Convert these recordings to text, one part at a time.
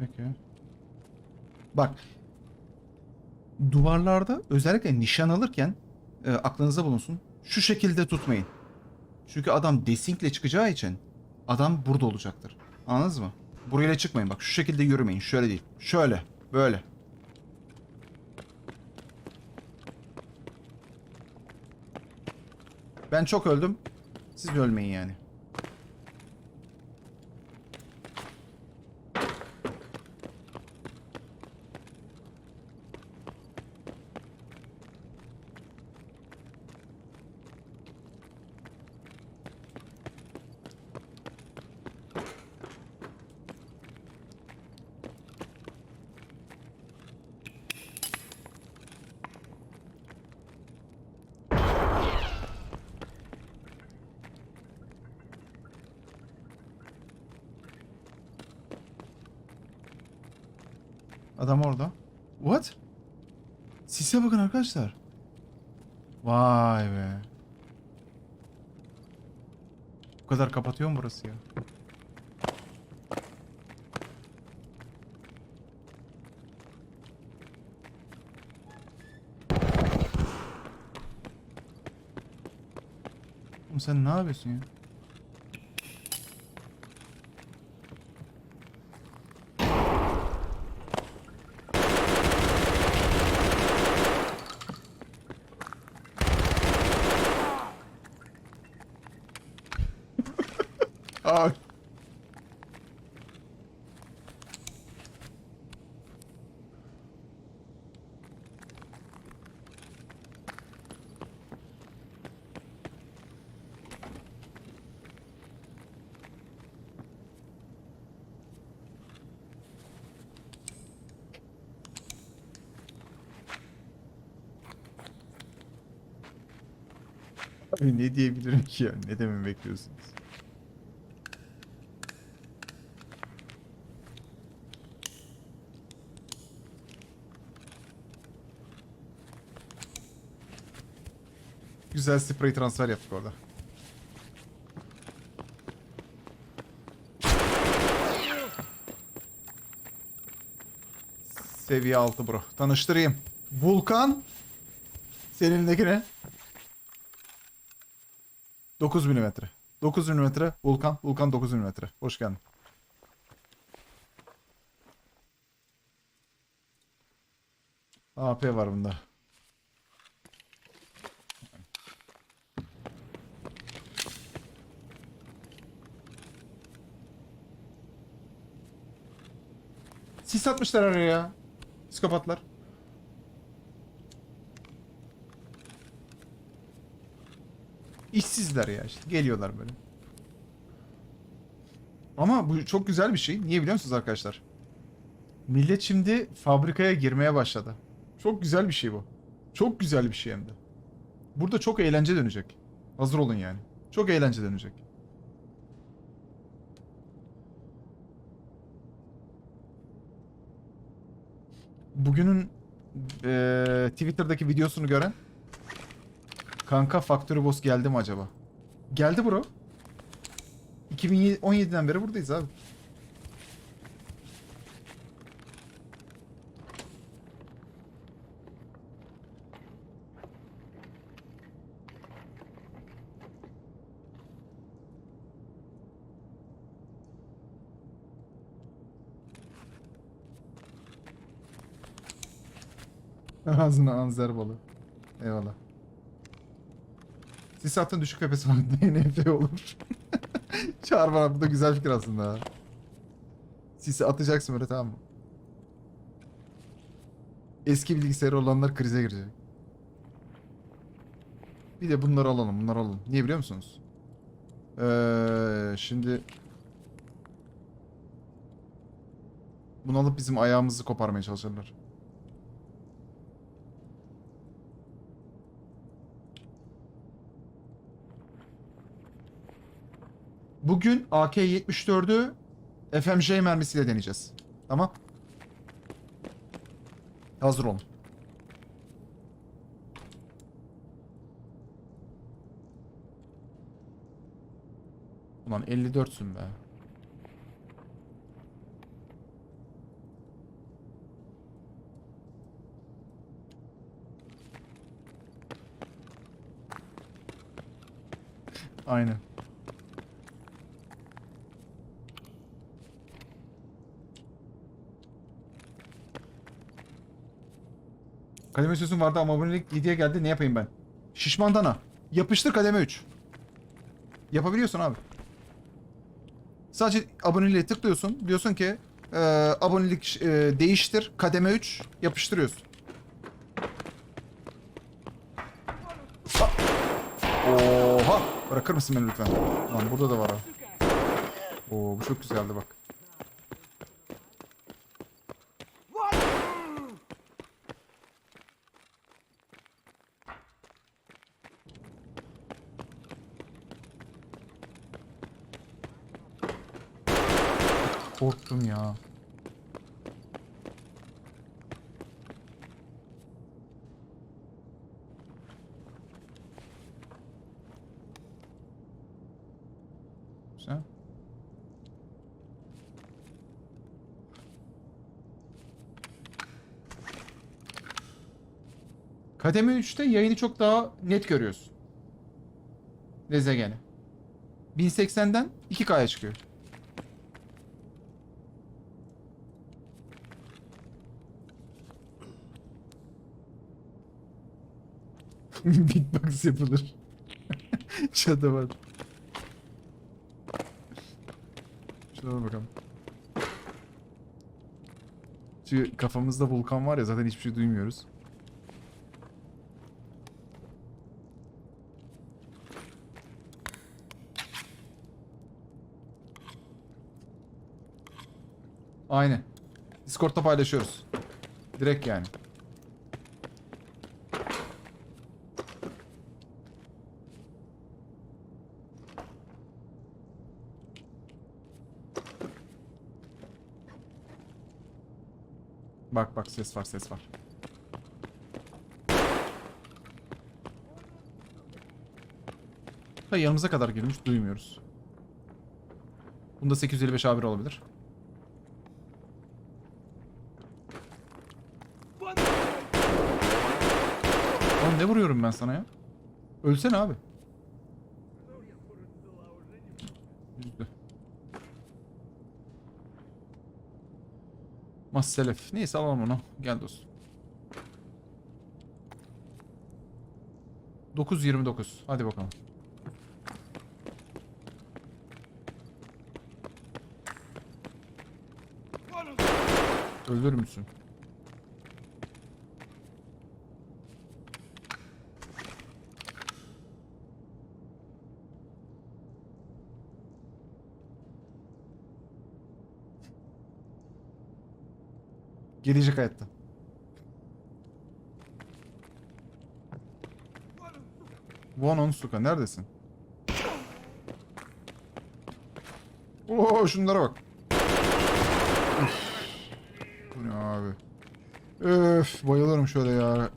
Peki. Bak. Duvarlarda özellikle nişan alırken e, aklınıza bulunsun. Şu şekilde tutmayın. Çünkü adam desingle çıkacağı için adam burada olacaktır. Anladınız mı? Buraya çıkmayın bak. Şu şekilde yürümeyin. Şöyle değil. Şöyle. Böyle. Ben çok öldüm. Siz ölmeyin yani. Adam orada. What? Sise bakın arkadaşlar. Vay be. Bu kadar kapatıyor mu burası ya? Sen ne yapıyorsun ya? Abi ne diyebilirim ki ya? Ne dememi bekliyorsunuz? Güzel sprey transfer yaptık orada. Seviye 6 bro. Tanıştırayım. Vulkan. Seninindeki ne? 9 milimetre. 9 milimetre. Vulkan. Vulkan 9 milimetre. Hoş geldin. AP var bunda. Sis atmışlar araya ya. Psikopatlar. İşsizler ya işte. Geliyorlar böyle. Ama bu çok güzel bir şey. Niye biliyor musunuz arkadaşlar? Millet şimdi fabrikaya girmeye başladı. Çok güzel bir şey bu. Çok güzel bir şey hem de. Burada çok eğlence dönecek. Hazır olun yani. Çok eğlence dönecek. Bugünün eee, Twitter'daki videosunu gören Kanka Factory Boss geldi mi acaba? Geldi bro. 2017'den beri buradayız abi. Ağzına anzer balı. Eyvallah. Sis attın düşük kafesi var. DNF olur. Çağır bana bu da güzel fikir aslında. ha. Sisi atacaksın böyle tamam mı? Eski bilgisayarı olanlar krize girecek. Bir de bunları alalım, bunları alalım. Niye biliyor musunuz? Ee, şimdi bunu alıp bizim ayağımızı koparmaya çalışırlar. Bugün AK-74'ü FMJ mermisiyle deneyeceğiz. Tamam. Hazır olun. Ulan 54'sün be. Aynen. Kademe sözüm vardı ama abonelik 7'ye geldi. Ne yapayım ben? Şişman dana. Yapıştır kademe 3. Yapabiliyorsun abi. Sadece aboneliğe tıklıyorsun. Diyorsun ki e, abonelik e, değiştir. Kademe 3. Yapıştırıyorsun. Oha! Bırakır mısın beni lütfen? Lan burada da var ha. Oo bu çok güzeldi bak. Korktum ya. Kademe 3'te yayını çok daha net görüyorsun. Gezegeni. 1080'den 2K'ya çıkıyor. Beatbox yapılır. Çatı var. Şuna bakalım. Çünkü kafamızda volkan var ya zaten hiçbir şey duymuyoruz. Aynen. Discord'da paylaşıyoruz. Direkt yani. Bak bak ses var ses var. Ha yanımıza kadar gelmiş duymuyoruz. Bunda 855 A1 olabilir. Oğlum ne vuruyorum ben sana ya? Ölsene abi. Üzdü. Masselef. Neyse alalım onu. Gel dostum. 9.29. Hadi bakalım. Öldürür müsün? Gelecek hayatta. One on Suka neredesin? Oo şunlara bak. Üf. Bu ne abi? Öf bayılırım şöyle ya.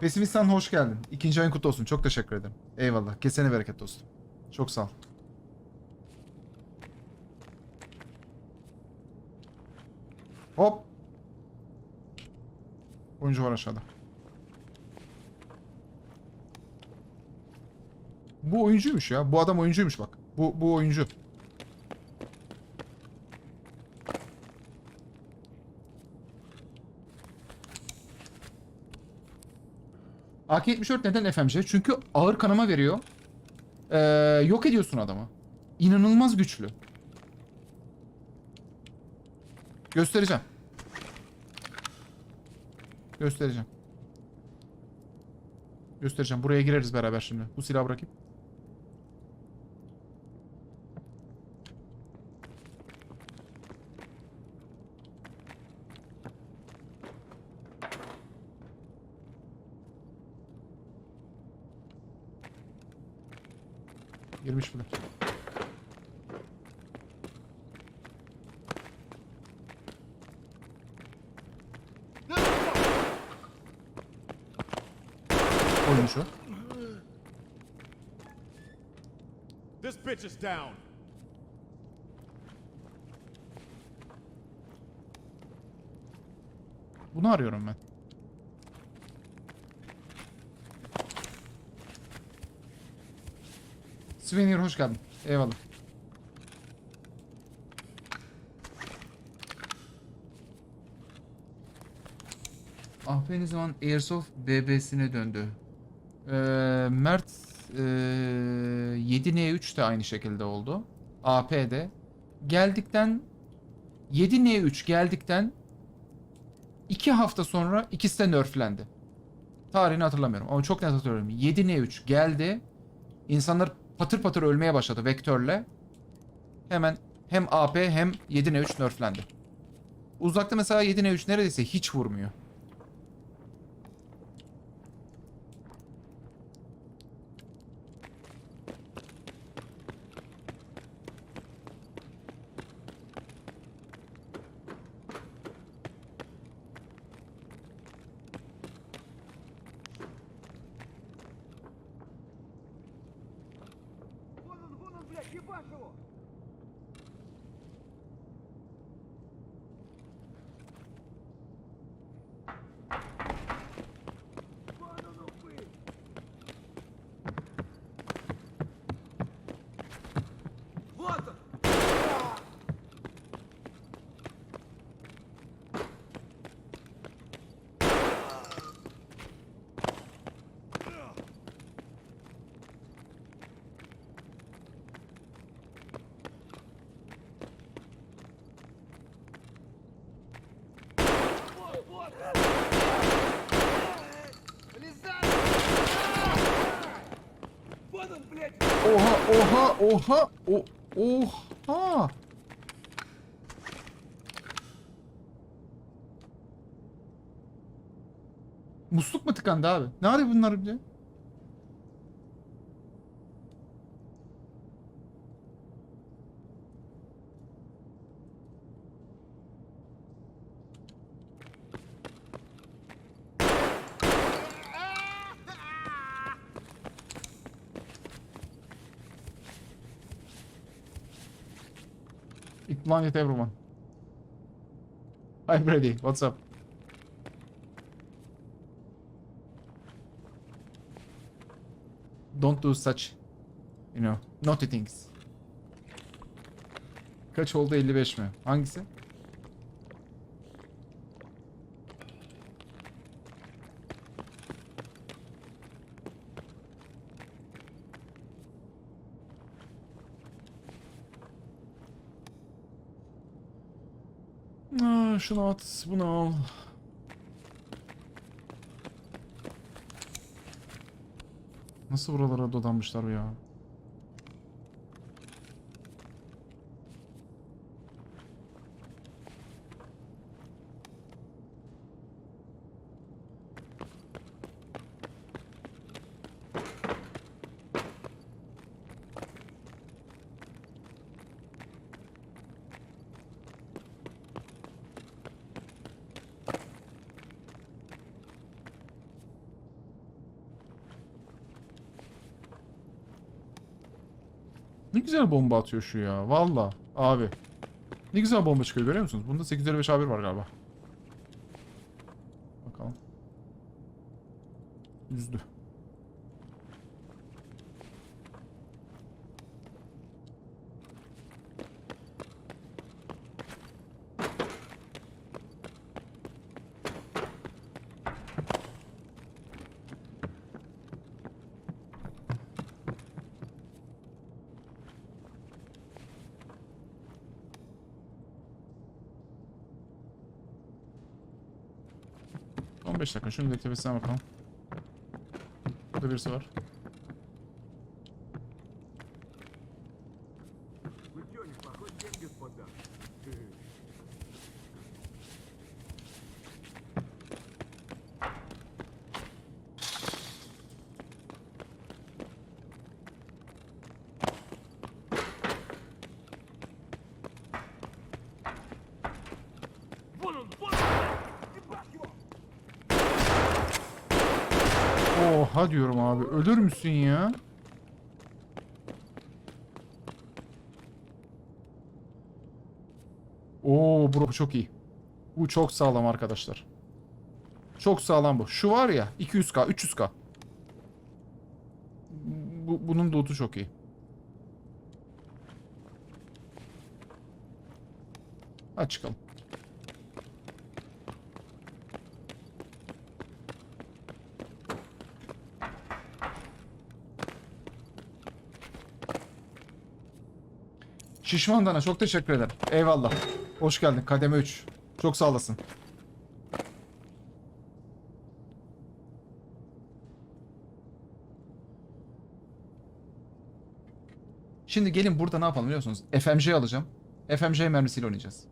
Pesimistan hoş geldin. İkinci ayın kutlu olsun. Çok teşekkür ederim. Eyvallah. Kesene bereket dostum. Çok sağ ol. Hop. Oyuncu var aşağıda. Bu oyuncuymuş ya. Bu adam oyuncuymuş bak. Bu bu oyuncu. AK-74 neden FMC? Çünkü ağır kanama veriyor. Ee, yok ediyorsun adamı. İnanılmaz güçlü. Göstereceğim. Göstereceğim. Göstereceğim. Buraya gireriz beraber şimdi. Bu silahı bırakayım. Girmiş bile. Oyuncu. This bitch is down. Bunu arıyorum ben. Svenir hoş geldin. Eyvallah. Ahpe ne zaman Airsoft BB'sine döndü? Ee, Mert ee, 7N3 de aynı şekilde oldu. AP'de. Geldikten 7N3 geldikten 2 hafta sonra ikisi de nerflendi. Tarihini hatırlamıyorum ama çok net hatırlıyorum. 7N3 geldi. İnsanlar patır patır ölmeye başladı vektörle. Hemen hem AP hem 7N3 nerflendi. Uzakta mesela 7N3 neredeyse hiç vurmuyor. Oha oha o oha. Musluk mu tıkandı abi? Ne arıyor bunlar bir de? It blinded everyone. Hi Brady, what's up? Don't do such, you know, naughty things. Kaç oldu 55 mi? Hangisi? Aa, şunu at, bunu al. Nasıl buralara dodanmışlar ya? Güzel bomba atıyor şu ya. Valla abi. Ne güzel bomba çıkıyor görüyor musunuz? Bunda 855 A1 var galiba. Bakalım. Üzdü. 15 dakika. Şunun da tepesine bakalım. Burada birisi var. Oha diyorum abi. Ölür müsün ya? Oo bro çok iyi. Bu çok sağlam arkadaşlar. Çok sağlam bu. Şu var ya 200k 300k. Bu, bunun lootu çok iyi. Hadi çıkalım. Şişman Dana çok teşekkür ederim. Eyvallah. Hoş geldin. Kademe 3. Çok sağ olasın. Şimdi gelin burada ne yapalım biliyorsunuz? FMJ alacağım. FMJ mermisiyle oynayacağız.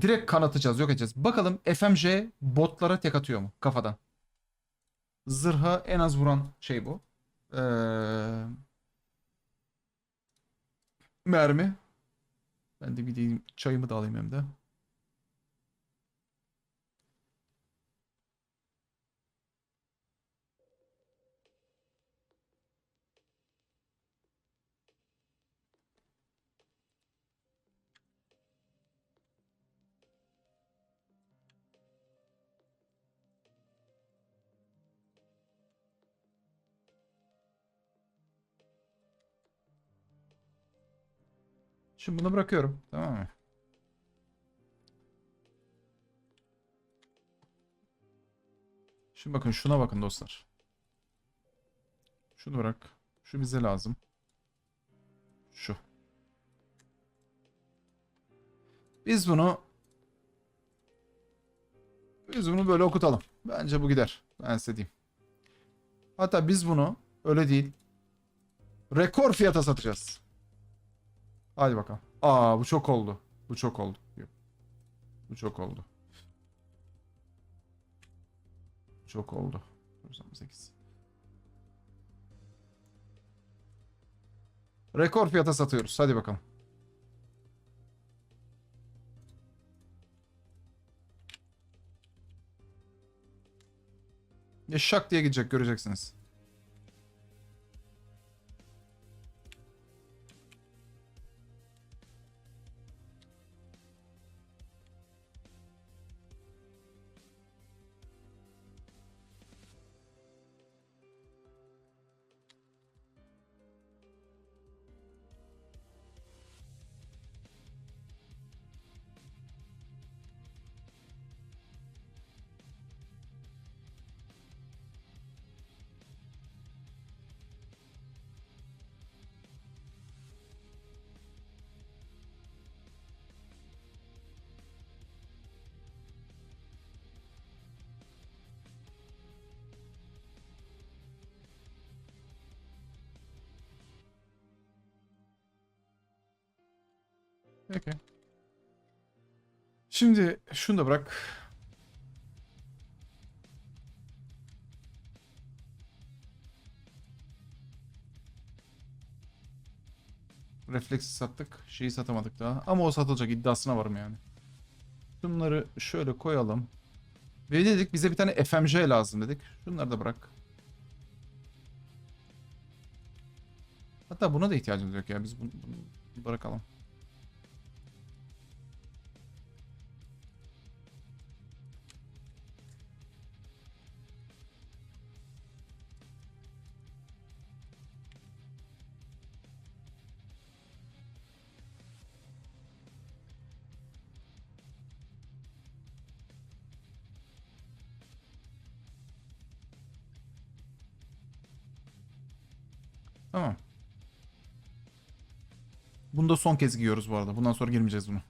Direkt kanatacağız, yok edeceğiz. Bakalım FMJ botlara tek atıyor mu kafadan? Zırha en az vuran şey bu. Ee, mermi. Ben de gideyim çayımı da alayım hem de. Şimdi bunu bırakıyorum. Tamam mı? Şimdi bakın şuna bakın dostlar. Şunu bırak. Şu bize lazım. Şu. Biz bunu biz bunu böyle okutalım. Bence bu gider. Ben size diyeyim. Hatta biz bunu öyle değil. Rekor fiyata satacağız. Hadi bakalım. Aa bu çok oldu. Bu çok oldu. Yok. Bu çok oldu. Çok oldu. 98. Rekor fiyata satıyoruz. Hadi bakalım. Ya şak diye gidecek göreceksiniz. Peki. Şimdi şunu da bırak. Refleksi sattık. Şeyi satamadık daha. Ama o satılacak iddiasına varım yani. Şunları şöyle koyalım. Ve dedik bize bir tane FMJ lazım dedik. Şunları da bırak. Hatta buna da ihtiyacımız yok ya. Biz bunu, bunu bırakalım. Tamam. Bunu da son kez giyiyoruz bu arada. Bundan sonra girmeyeceğiz bunu.